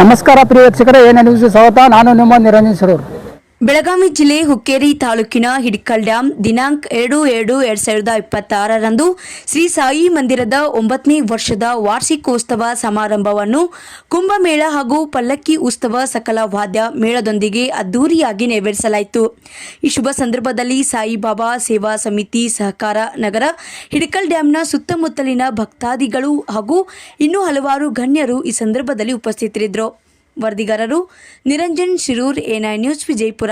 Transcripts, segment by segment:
ನಮಸ್ಕಾರ ಪ್ರಿಯ ವೀಕ್ಷಕರೇ ಏನೇ ನ್ಯೂಸ್ ಸ್ವಾಗತ ನಾನು ನಿಮ್ಮ ನಿರಂಜನ್ ಸರೂರ್. ಬೆಳಗಾವಿ ಜಿಲ್ಲೆ ಹುಕ್ಕೇರಿ ತಾಲೂಕಿನ ಹಿಡಿಕಲ್ ಡ್ಯಾಂ ದಿನಾಂಕ ಎರಡು ಎರಡು ಎರಡ್ ಸಾವಿರದ ಇಪ್ಪತ್ತಾರರಂದು ಶ್ರೀ ಸಾಯಿ ಮಂದಿರದ ಒಂಬತ್ತನೇ ವರ್ಷದ ವಾರ್ಷಿಕೋತ್ಸವ ಸಮಾರಂಭವನ್ನು ಕುಂಭಮೇಳ ಹಾಗೂ ಪಲ್ಲಕ್ಕಿ ಉತ್ಸವ ಸಕಲ ವಾದ್ಯ ಮೇಳದೊಂದಿಗೆ ಅದ್ದೂರಿಯಾಗಿ ನೆರವೇರಿಸಲಾಯಿತು. ಈ ಶುಭ ಸಂದರ್ಭದಲ್ಲಿ ಸಾಯಿಬಾಬಾ ಸೇವಾ ಸಮಿತಿ ಸಹಕಾರ ನಗರ, ಹಿಡಿಕಲ್ ಡ್ಯಾಂನ ಸುತ್ತಮುತ್ತಲಿನ ಭಕ್ತಾದಿಗಳು ಹಾಗೂ ಇನ್ನೂ ಹಲವಾರು ಗಣ್ಯರು ಈ ಸಂದರ್ಭದಲ್ಲಿ ಉಪಸ್ಥಿತರಿದ್ದರು. ವರದಿಗಾರರು ನಿರಂಜನ್ ಶಿರೂರ್ ಎನ್ಐ ನ್ಯೂಸ್, ವಿಜಯಪುರ.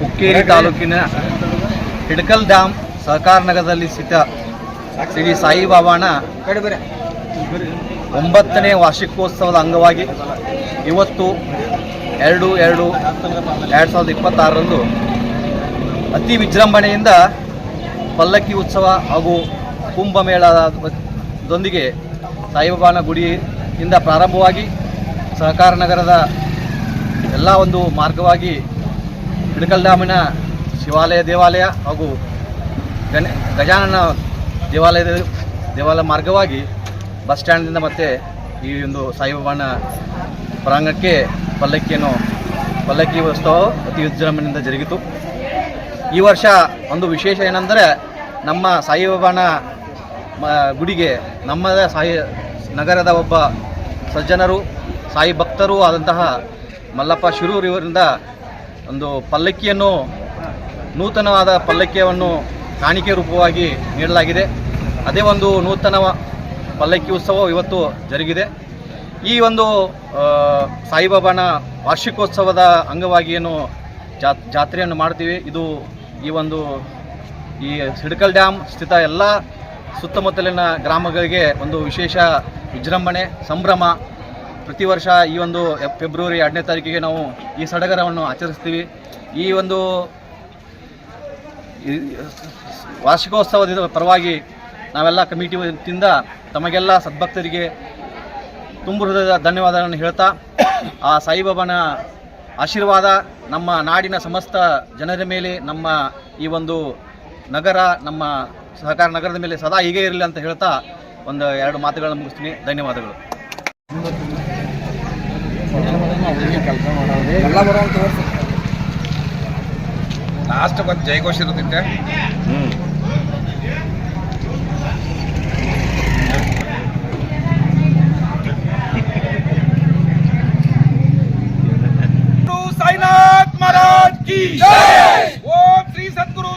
ಹುಕ್ಕೇರಿ ತಾಲೂಕಿನ ಹಿಡಕಲ್ ಡ್ಯಾಮ್ ಸಹಕಾರ ನಗರದಲ್ಲಿ ಸ್ಥಿತ ಶ್ರೀ ಸಾಯಿಬಾಬಾನ ಒಂಬತ್ತನೇ ವಾರ್ಷಿಕೋತ್ಸವದ ಅಂಗವಾಗಿ ಇವತ್ತು ಎರಡು ಎರಡು ಎರಡು ಸಾವಿರದ ಇಪ್ಪತ್ತಾರರಂದು ಅತಿ ವಿಜೃಂಭಣೆಯಿಂದ ಪಲ್ಲಕ್ಕಿ ಉತ್ಸವ ಹಾಗೂ ಕುಂಭಮೇಳದೊಂದಿಗೆ ಸಾಯಿಬಾಬಾನ ಗುಡಿಯಿಂದ ಪ್ರಾರಂಭವಾಗಿ ಸಹಕಾರ ನಗರದ ಎಲ್ಲ ಒಂದು ಮಾರ್ಗವಾಗಿ ಹಿಡಕಲ್ ಡ್ಯಾಮಿನ ಶಿವಾಲಯ ದೇವಾಲಯ ಹಾಗೂ ಗಣ ಗಜಾನನ ದೇವಾಲಯದ ದೇವಾಲಯ ಮಾರ್ಗವಾಗಿ ಬಸ್ ಸ್ಟ್ಯಾಂಡ್ನಿಂದ ಮತ್ತೆ ಈ ಒಂದು ಸಾಯಿಬಾಬಾನ ಪ್ರಾಂಗಣಕ್ಕೆ ಪಲ್ಲಕ್ಕಿಯನ್ನು ಪಲ್ಲಕ್ಕಿ ಉತ್ಸವ ಅತಿ ವಿಜೃಂಭಣೆಯಿಂದ ಜರುಗಿತು. ಈ ವರ್ಷ ಒಂದು ವಿಶೇಷ ಏನೆಂದರೆ ನಮ್ಮ ಸಾಯಿಬಾಬಾನ ಗುಡಿಗೆ ನಮ್ಮದೇ ಸಾಯಿ ನಗರದ ಒಬ್ಬ ಸಜ್ಜನರು ಸಾಯಿ ಭಕ್ತರೂ ಆದಂತಹ ಮಲ್ಲಪ್ಪ ಶಿರೂರು ಇವರಿಂದ ಒಂದು ಪಲ್ಲಕ್ಕಿಯನ್ನು, ನೂತನವಾದ ಪಲ್ಲಕ್ಕಿಯನ್ನು ಕಾಣಿಕೆ ರೂಪವಾಗಿ ನೀಡಲಾಗಿದೆ. ಅದೇ ಒಂದು ನೂತನ ಪಲ್ಲಕ್ಕಿ ಉತ್ಸವ ಇವತ್ತು ಜರುಗಿದೆ. ಈ ಒಂದು ಸಾಯಿಬಾಬಾನ ವಾರ್ಷಿಕೋತ್ಸವದ ಅಂಗವಾಗಿ ಏನು ಜಾತ್ರೆಯನ್ನು ಮಾಡ್ತೀವಿ. ಇದು ಈ ಒಂದು, ಈ ಸಿಡ್ಕಲ್ ಡ್ಯಾಮ್ ಸ್ಥಿತ ಎಲ್ಲ ಸುತ್ತಮುತ್ತಲಿನ ಗ್ರಾಮಗಳಿಗೆ ಒಂದು ವಿಶೇಷ ವಿಜೃಂಭಣೆ, ಸಂಭ್ರಮ ಪ್ರತಿ ವರ್ಷ ಈ ಒಂದು ಫೆಬ್ರವರಿ ಎರಡನೇ ತಾರೀಕಿಗೆ ನಾವು ಈ ಸಡಗರವನ್ನು ಆಚರಿಸ್ತೀವಿ. ಈ ಒಂದು ವಾರ್ಷಿಕೋತ್ಸವದ ಪರವಾಗಿ ನಾವೆಲ್ಲ ಕಮಿಟಿ ವತಿಯಿಂದ ತಮಗೆಲ್ಲ ಸದ್ಭಕ್ತರಿಗೆ ತುಂಬ ಹೃದಯದ ಧನ್ಯವಾದಗಳನ್ನು ಹೇಳ್ತಾ, ಆ ಸಾಯಿಬಾಬಾನ ಆಶೀರ್ವಾದ ನಮ್ಮ ನಾಡಿನ ಸಮಸ್ತ ಜನರ ಮೇಲೆ, ನಮ್ಮ ಈ ಒಂದು ನಗರ, ನಮ್ಮ ಸಹಕಾರ ನಗರದ ಮೇಲೆ ಸದಾ ಹೀಗೆ ಇರಲಿ ಅಂತ ಹೇಳ್ತಾ ಒಂದು ಎರಡು ಮಾತುಗಳನ್ನು ಮುಗಿಸ್ತೀನಿ. ಧನ್ಯವಾದಗಳು. ಮಾಡೋದು ಲಾಸ್ಟ್ ಬಂದು ಜೈಘೋಷ್ ಇರುತ್ತೆ ಹ್ಞೂ साईनाथ महाराज की जय ओम श्री सदगुरु